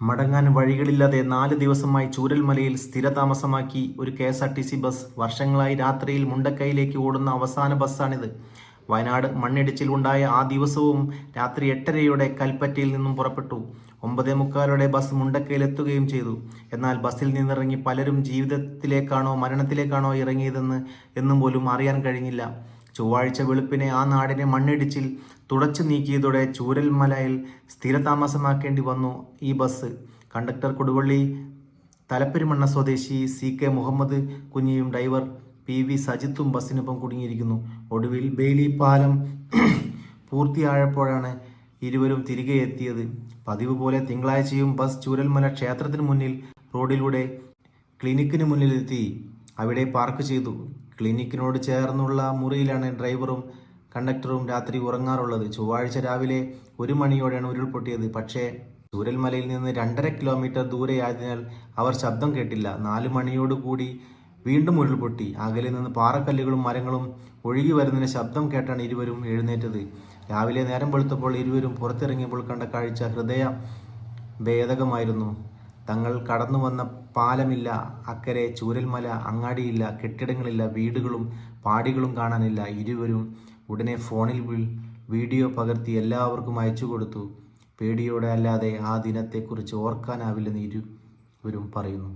മടങ്ങാൻ വഴികളില്ലാതെ നാല് ദിവസമായി ചൂരൽമലയിൽ സ്ഥിരതാമസമാക്കി ഒരു K S R T C bus വർഷങ്ങളായി രാത്രിയിൽ മുണ്ടക്കൈയിലേക്ക് ഓടുന്ന അവസാന ബസ്സാണിത്. വയനാട് മണ്ണിടിച്ചിൽ ഉണ്ടായ ആ ദിവസവും രാത്രി എട്ടരയോടെ കൽപ്പറ്റയിൽ നിന്നും പുറപ്പെട്ടു. ഒമ്പതേ മുക്കാലോടെ ബസ് മുണ്ടക്കയിലെത്തുകയും ചെയ്തു. എന്നാൽ ബസ്സിൽ നിന്നിറങ്ങി പലരും ജീവിതത്തിലേക്കാണോ മരണത്തിലേക്കാണോ ഇറങ്ങിയതെന്ന് എന്നും പോലും അറിയാൻ കഴിഞ്ഞില്ല. ചൊവ്വാഴ്ച വെളുപ്പിനെ ആ നാടിനെ മണ്ണിടിച്ചിൽ തുടച്ചു നീക്കിയതോടെ ചൂരൽമലയിൽ സ്ഥിരതാമസമാക്കേണ്ടി വന്നു ഈ ബസ്. കണ്ടക്ടർ കൊടുവള്ളി തലപ്പെരുമണ്ണ സ്വദേശി സി കെ മുഹമ്മദ് കുഞ്ഞിയും ഡ്രൈവർ പി വി സജിത്തും ബസ്സിനൊപ്പം കുടുങ്ങിയിരിക്കുന്നു. ഒടുവിൽ ബെയിലി പാലം പൂർത്തിയായപ്പോഴാണ് ഇരുവരും തിരികെ എത്തിയത്. പതിവ് പോലെ തിങ്കളാഴ്ചയും ബസ് ചൂരൽമല ക്ഷേത്രത്തിന് മുന്നിൽ റോഡിലൂടെ ക്ലിനിക്കിന് മുന്നിലെത്തി. അവിടെ പാർക്ക് ചെയ്തു. ക്ലിനിക്കിനോട് ചേർന്നുള്ള മുറിയിലാണ് ഡ്രൈവറും കണ്ടക്ടറും രാത്രി ഉറങ്ങാറുള്ളത്. ചൊവ്വാഴ്ച രാവിലെ ഒരു മണിയോടെയാണ് ഉരുൾപൊട്ടിയത്. പക്ഷേ ചൂരൽമലയിൽ നിന്ന് രണ്ടര കിലോമീറ്റർ ദൂരെയായതിനാൽ അവർ ശബ്ദം കേട്ടില്ല. നാല് മണിയോടുകൂടി വീണ്ടും ഉരുൾപൊട്ടി. അകലെ നിന്ന് പാറക്കല്ലുകളും മരങ്ങളും ഒഴുകി വരുന്നതിന് ശബ്ദം കേട്ടാണ് ഇരുവരും എഴുന്നേറ്റത്. രാവിലെ നേരം വെളുത്തപ്പോൾ ഇരുവരും പുറത്തിറങ്ങിയപ്പോൾ കണ്ട കാഴ്ച ഹൃദയ ഭേദകമായിരുന്നു. തങ്ങൾ കടന്നു വന്ന പാലമില്ല അക്കരെ ചൂരൽമല അങ്ങാടിയില്ല കെട്ടിടങ്ങളില്ല വീടുകളും പാടികളും കാണാനില്ല. ഇരുവരും ഉടനെ ഫോണിൽ വീഡിയോ പകർത്തി എല്ലാവർക്കും അയച്ചു കൊടുത്തു. പേടിയോടെ അല്ലാതെ ആ ദിനത്തെക്കുറിച്ച് ഓർക്കാനാവില്ലെന്ന് ഇരുവരും പറയുന്നു.